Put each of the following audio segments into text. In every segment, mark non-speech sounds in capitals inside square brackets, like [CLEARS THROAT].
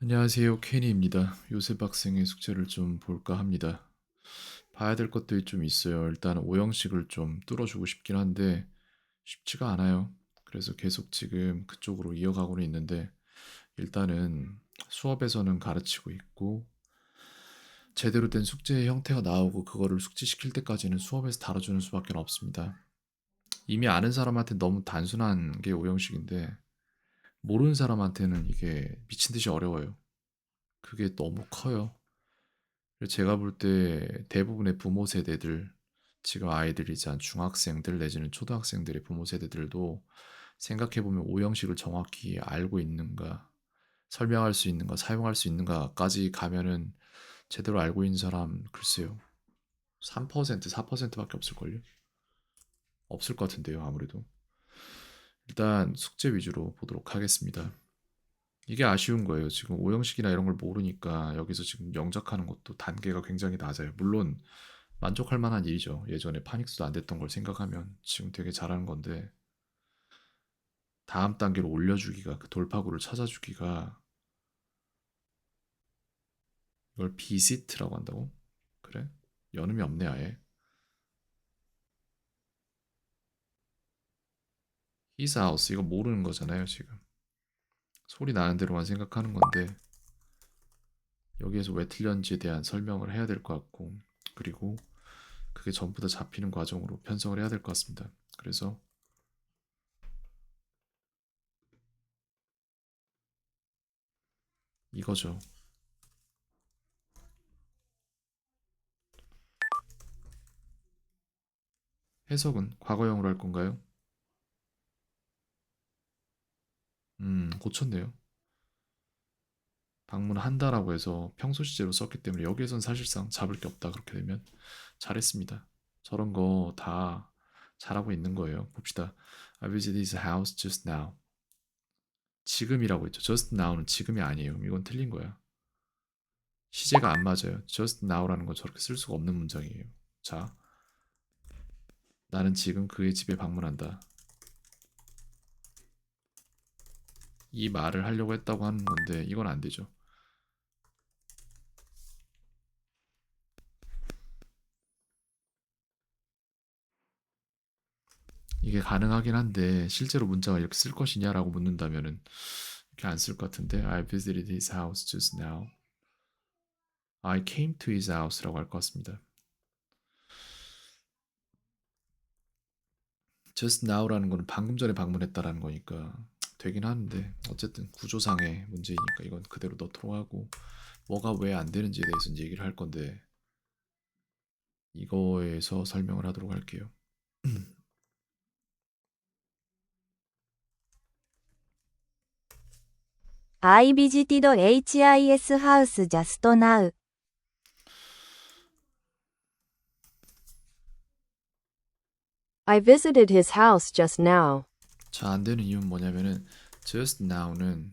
안녕하세요. 케니입니다. 요셉 학생의 숙제를 좀 볼까 합니다. 봐야 될 것들이 좀 있어요. 일단 오형식을 좀 뚫어주고 싶긴 한데 쉽지가 않아요. 그래서 계속 지금 그쪽으로 이어가고는 있는데 일단은 수업에서는 가르치고 있고 제대로 된 숙제의 형태가 나오고 그거를 숙지시킬 때까지는 수업에서 다뤄주는 수밖에 없습니다. 이미 아는 사람한테 너무 단순한 게 오형식인데 모르는 사람한테는 이게 미친 듯이 어려워요. 그게 너무 커요. 제가 볼 때 대부분의 부모 세대들, 지금 아이들이지 않은 중학생들 내지는 초등학생들의 부모 세대들도 생각해보면 오형식을 정확히 알고 있는가, 설명할 수 있는가, 사용할 수 있는가까지 가면은 제대로 알고 있는 사람 글쎄요. 3%, 4%밖에 없을걸요? 없을 것 같은데요, 아무래도. 일단 숙제 위주로 보도록 하겠습니다. 이게 아쉬운 거예요. 지금 오형식이나 이런 걸 모르니까 여기서 지금 영작하는 것도 단계가 굉장히 낮아요. 물론 만족할 만한 일이죠. 예전에 파닉스도 안 됐던 걸 생각하면 지금 되게 잘하는 건데 다음 단계로 올려주기가 그 돌파구를 찾아주기가 이걸 비시트라고 한다고? 그래? 연음이 없네 아예. 히스 하우스 이거 모르는 거잖아요 지금. 소리 나는 대로만 생각하는 건데 여기에서 왜 틀렸는지에 대한 설명을 해야 될 것 같고 그리고 그게 전부 다 잡히는 과정으로 편성을 해야 될 것 같습니다. 그래서 이거죠. 해석은 과거형으로 할 건가요? 음, 고쳤네요. 방문한다라고 해서 평소 시제로 썼기 때문에 여기에선 사실상 잡을 게 없다. 그렇게 되면 잘했습니다. 저런 거 다 잘하고 있는 거예요. 봅시다. I visited his house just now. 지금이라고 했죠. just now는 지금이 아니에요. 이건 틀린 거야. 시제가 안 맞아요. just now라는 건 저렇게 쓸 수가 없는 문장이에요. 자, 나는 지금 그의 집에 방문한다. 이 말을 하려고 했다고 하는 건데 이건 안 되죠. 이게 가능하긴 한데 실제로 문자가 이렇게 쓸 것이냐라고 묻는다면은 이렇게 안 쓸 것 같은데 I visited his house just now. I came to his house라고 할 것 같습니다. just now라는 거는 방금 전에 방문했다라는 거니까 되긴 하는데 어쨌든 구조상의 문제이니까 이건 그대로 넣도록 하고 뭐가 왜 안 되는지에 대해서 얘기를 할 건데 이거에서 설명을 하도록 할게요. [CLEARS THROAT] I visited HIS house just. I visited his house just now. 자, 안 되는 이유는 뭐냐면은 just now는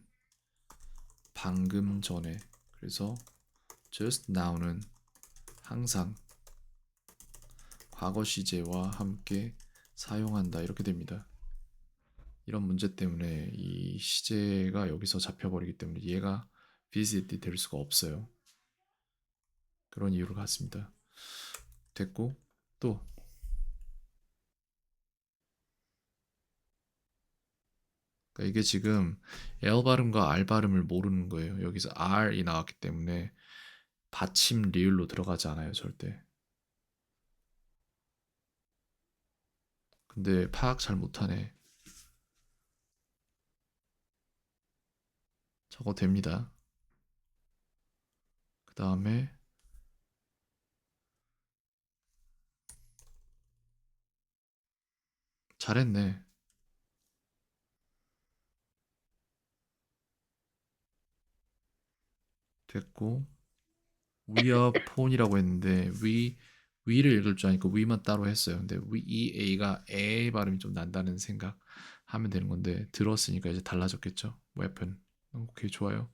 방금 전에 그래서 just now는 항상 과거 시제와 함께 사용한다 이렇게 됩니다. 이런 문제 때문에 이 시제가 여기서 잡혀버리기 때문에 얘가 visit이 될 수가 없어요. 그런 이유를 갖습니다. 됐고 또 그러니까 이게 지금 L 발음과 R 발음을 모르는 거예요. 여기서 R이 나왔기 때문에 받침 리을로 들어가지 않아요, 절대. 근데 파악 잘 못하네. 저거 됩니다. 그 다음에 잘했네. 됐고 위어 폰이라고 했는데 위 위를 읽을 줄 아니까 위만 따로 했어요. 근데 위이 a가 에 발음이 좀 난다는 생각 하면 되는 건데 들었으니까 이제 달라졌겠죠. weapon. 오케이 좋아요.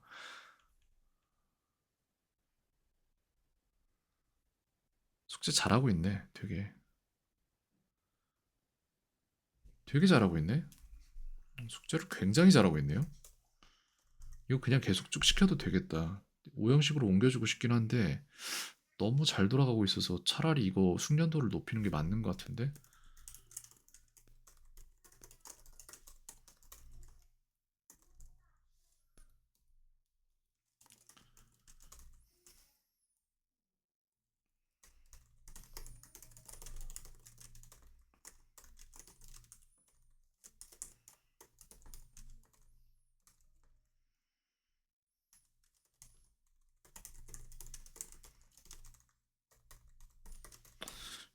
숙제 잘하고 있네. 되게 되게 잘하고 있네. 숙제를 굉장히 잘하고 있네요. 이거 그냥 계속 쭉 시켜도 되겠다. 5형식으로 옮겨주고 싶긴 한데 너무 잘 돌아가고 있어서 차라리 이거 숙련도를 높이는 게 맞는 것 같은데?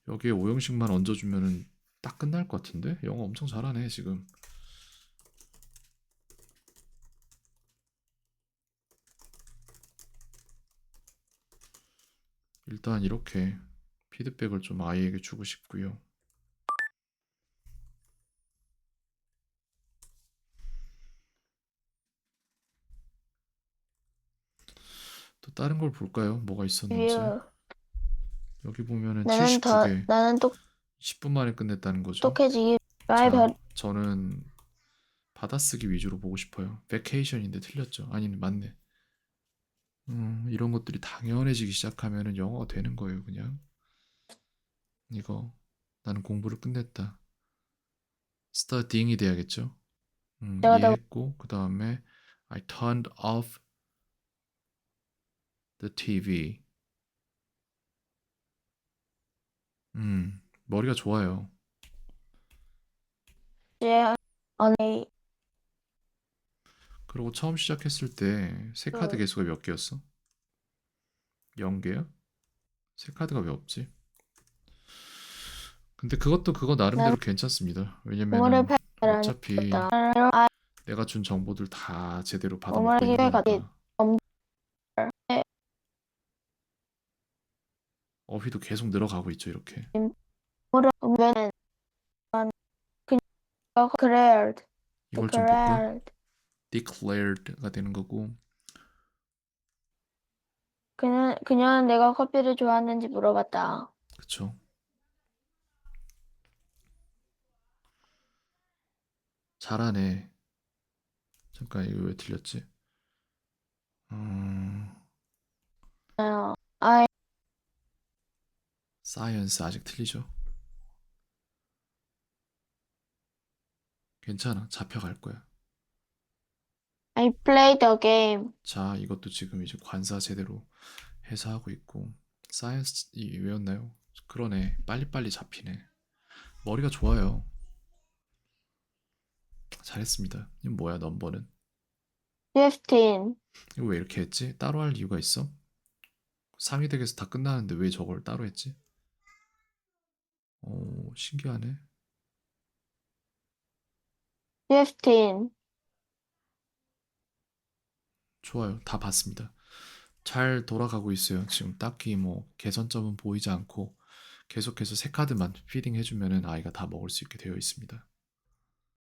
여기에 5형식만 얹어주면은 딱 끝날 것 같은데? 영어 엄청 잘하네 지금. 일단 이렇게 피드백을 좀 아이에게 주고 싶고요. 또 다른 걸 볼까요? 뭐가 있었는지. 뷰. 여기 보면은 나는 더 79개, 나는 똑 10분 만에 끝냈다는 거죠. 똑똑해지기 자, 라이벌 저는 받아쓰기 위주로 보고 싶어요. 베케이션인데 틀렸죠. 아니네, 맞네. 음, 이런 것들이 당연해지기 시작하면은 영어가 되는 거예요, 그냥. 이거 나는 공부를 끝냈다. studying이 돼야겠죠. 음, 내가 이해했고 그 다음에 I turned off the TV. 음, 머리가 좋아요. 제 언니 그리고 처음 시작했을 때새 카드 응. 개수가 몇 개였어? 0개야? 새 카드가 왜 없지? 근데 그것도 그거 나름대로 괜찮습니다. 오늘의 왜냐면은 패러는 어차피. 내가 준 정보들 다 제대로 받아먹고 있는 거니까. 어휘도 계속 늘어가고 있죠, 이렇게. 왜는 그냥 declared 이걸 좀 볼까? declared declared가 되는 거고 그는 그녀는 내가 커피를 좋아하는지 물어봤다. 그쵸? 잘하네. 잠깐 이거 왜 틀렸지? 음, 어, 사이언스 아직 틀리죠? 괜찮아. 잡혀갈 거야. I played the game. 자, 이것도 지금 이제 관사 제대로 해서 하고 있고 사이언스 이 외웠나요? 그러네. 빨리빨리 잡히네. 머리가 좋아요. 잘했습니다. 이거 뭐야, 넘버는? 15. 이거 왜 이렇게 했지? 따로 할 이유가 있어? 상위 덱에서 다 끝나는데 왜 저걸 따로 했지? 오, 신기하네. 15. 좋아요. 다 봤습니다. 잘 돌아가고 있어요. 지금 딱히 뭐 개선점은 보이지 않고 계속해서 새 카드만 피딩 해주면은 아이가 다 먹을 수 있게 되어 있습니다.